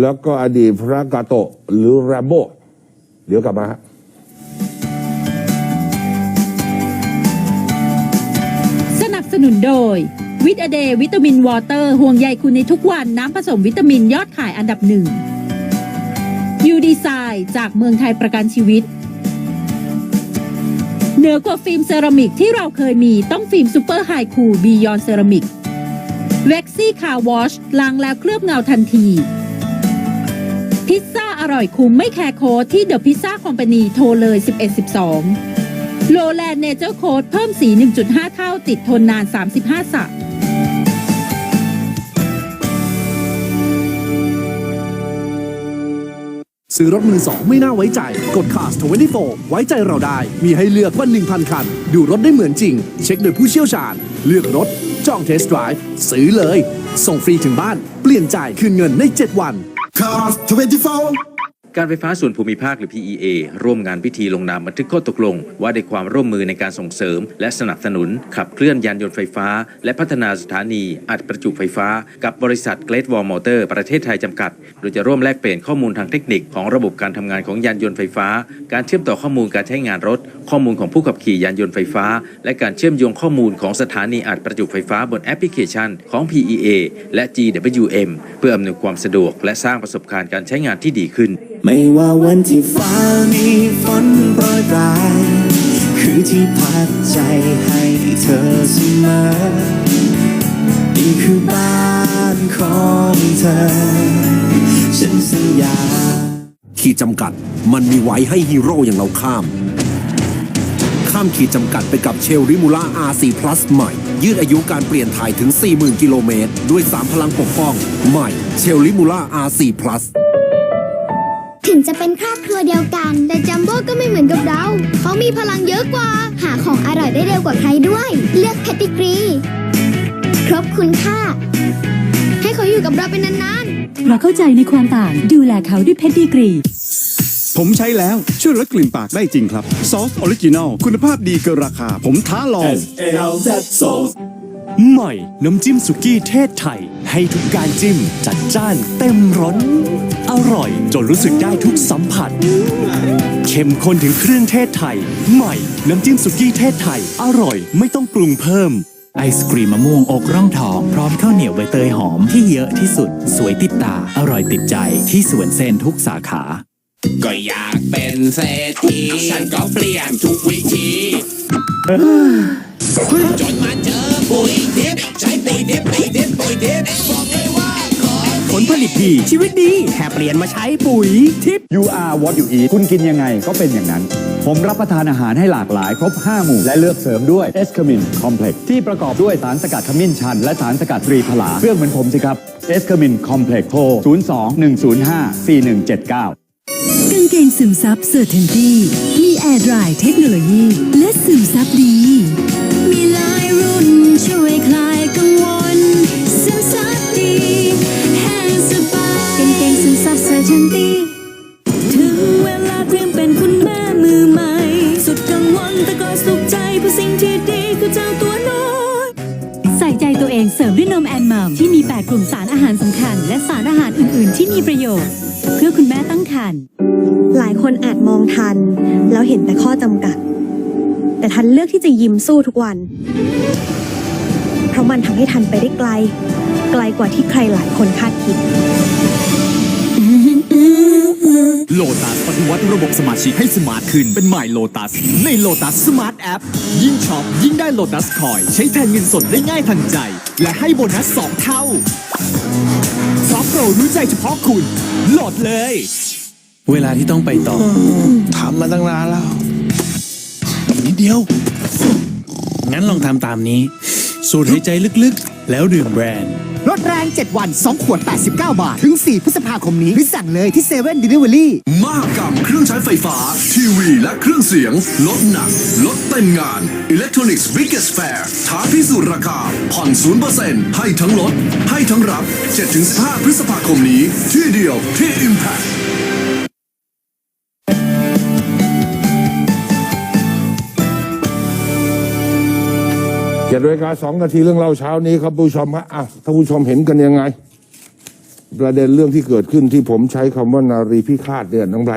แล้วก็อดีตพระกาโตะหรือแรมโบ้เดี๋ยวกลับมาฮะสนับสนุนโดย วิตาเดย์วิตามินวอเตอร์ ห่วงใยคุณในทุกวันน้ำผสมวิตามินยอดขายอันดับหนึ่งยูดีไซน์จากเมืองไทยประกันชีวิต เหนือกว่าฟิล์มเซรามิกที่เราเคยมีต้องฟิล์มซูเปอร์ไฮคูบียอนเซรามิกเว็กซี่คาวอชล้างแล้วเคลือบเงาทันที พิซซ่าอร่อยคุ้มไม่แคร์โค้ดที่เดอะพิซซ่าคอมพานีโทรเลย 1112 โลแลนเนเจอร์โค้ดเพิ่มสี 1.5 เท่าติดทนนาน 35 สัปซื้อรถมือสองไม่น่าไว้ใจ กด Cars 24 ไว้ใจเราได้ มีให้เลือกกว่า 1,000 คัน ดูรถได้เหมือนจริง เช็คโดยผู้เชี่ยวชาญ เลือกรถ จองเทสต์ไดรฟ์ซื้อเลย ส่งฟรีถึงบ้าน เปลี่ยนจ่ายคืนเงินใน 7 วัน Cars 24 การไฟฟ้าส่วนภูมิภาคหรือ PEA ร่วมงานพิธีลงนามบันทึกข้อตกลง ว่าด้วยความร่วมมือในการส่งเสริม และสนับสนุน ขับเคลื่อนยานยนต์ไฟฟ้า และพัฒนาสถานีอัดประจุไฟฟ้า กับบริษัท Great Wall Motor ประเทศไทยจำกัด โดยจะร่วมแลกเปลี่ยนข้อมูลทางเทคนิคของระบบการทำงานของยานยนต์ไฟฟ้า การเชื่อมต่อข้อมูลการใช้งานรถ ข้อมูลของผู้ขับขี่ยานยนต์ไฟฟ้า และการเชื่อมโยงข้อมูลของสถานีอัดประจุไฟฟ้าบนแอปพลิเคชันของ PEA และ GWM เพื่ออำนวยความสะดวกและสร้างประสบการณ์การใช้งานที่ดีขึ้นไม่ว่าวันที่ฟ้ามีฝนโปรยปลาย คือที่พักใจให้เธอเสมอนี่คือบ้านของเธอ ฉันสัญญา ขีดจำกัดมันมีไว้ให้ฮีโร่อย่างเราข้าม ข้ามขีดจำกัดไปกับเชลริมูล่า R4 Plus ใหม่ ยืดอายุการเปลี่ยนถ่ายถึง 40,000 กิโลเมตร ด้วย 3 พลังปกป้อง ใหม่ เชลริมูล่า R4 Plus ถึงจะเป็นครอบครัวเดียวกัน แต่จัมโบ้ก็ไม่เหมือนกับเรา เขามีพลังเยอะกว่า หาของอร่อยได้เร็วกว่าใครด้วย เลือกเพติกรีครบคุณค่า ให้เขาอยู่กับเราเป็นนานๆเพราะเข้าใจในความต่าง ดูแลเขาด้วยเพชรดีกรี ผมใช้แล้วช่วยลดกลิ่นปากได้จริงครับ ซอสออริจินอลคุณภาพดีเกินราคา ผมท้าลองใหม่ น้ำจิ้มสุกี้เทศไทย ให้ทุกการจิ้มจัดจ้านเต็มรส อร่อยจนรู้สึกได้ทุกสัมผัส เข้มข้นถึงเครื่องเทศไทย ใหม่ น้ำจิ้มสุกี้เทศไทย อร่อยไม่ต้องปรุงเพิ่ม ไอศกรีมมะม่วงอกร่องทอง พร้อมข้าวเหนียวใบเตยหอมที่เยอะที่สุด สวยติดตา อร่อยติดใจที่สวนเซนทุกสาขา ก็อยากเป็นเศรษฐีฉันก็เปลี่ยนทุกวิธีจน ดีชีวิตดีแค่เปลี่ยนมาใช้ปุ๋ยทิพย์ You are what you eat คุณกินยังไงก็เป็นอย่างนั้น ผมรับประทานอาหารให้หลากหลายครบ 5 หมู่ และเลือกเสริมด้วยเอสคามินคอมเพล็กที่ประกอบด้วยสารสกัดขมิ้นชัน และสารสกัดตรีพลาเครื่องเหมือนผมสิครับเอสคามินคอมเพล็กโทร 02 105 4179กางเกงซึมซับเซอร์เทนตี้มีแอร์ดรายเทคโนโลยี และซึมซับดี มีหลายรุ่นช่วยคลายกังวล งซึมซับเซอร์เทนตี้ถึงเวลาเตรียมเป็นคุณแม่มือใหม่ สุดกังวลแต่ก็สุขใจเพราะสิ่งที่ดีคือเจ้าตัวน้อยใส่ใจตัวเองเสริมด้วยนมแอนมัมที่มี 8 กลุ่มสารอาหารสำคัญ และสารอาหารอื่น ๆ ที่มีประโยชน์ เพื่อคุณแม่ตั้งครรภ์หลายคนอาจมองทัน แล้วเห็นแต่ข้อจำกัด แต่ทันเลือกที่จะยิ้มสู้ทุกวัน เพราะมันทำให้ทันไปได้ไกล ไกลกว่าที่ใครหลายคนคาดคิด โลตัสปฏิวัติระบบสมาชิกให้สมาร์ทขึ้น เป็นใหม่โลตัสในโลตัสสมาร์ทแอปยิ่งช็อปยิ่งได้โลตัสคอย ใช้แทนเงินสดได้ง่ายทันใจ และให้โบนัส2เท่าซอฟโปรรู้ใจเฉพาะคุณ โหลดเลย เวลาที่ต้องไปต่อทำมาตั้งนานแล้วนิดเดียว งั้นลองทำตามนี้ สูดหายใจลึกๆ แล้วดื่มแบรนด์ ลดแรง 7 วัน 2 ขวด 89 บาท ถึง 4 พฤษภาคมนี้หรือสั่งเลยที่เซเว่นดิลิเวอรี่มากกับเครื่องใช้ไฟฟ้า ทีวีและเครื่องเสียง ลดหนัก ลดเต็มงาน Electronics Biggest Fair ท้าพิสูจน์ราคา ผ่อน0%ให้ทั้งลด ให้ทั้งรับ 7-15 พฤษภาคมนี้ ที่เดียวที่ Impact เจ็ดเวลาสองนาทีเรื่องเล่าเช้านี้ครับผู้ชมฮะอะท่านผู้ชมเห็นกันยังไง ประเด็นเรื่องที่เกิดขึ้นที่ผมใช้คำว่านารีพิฆาตเนี่ยน้องไบรท์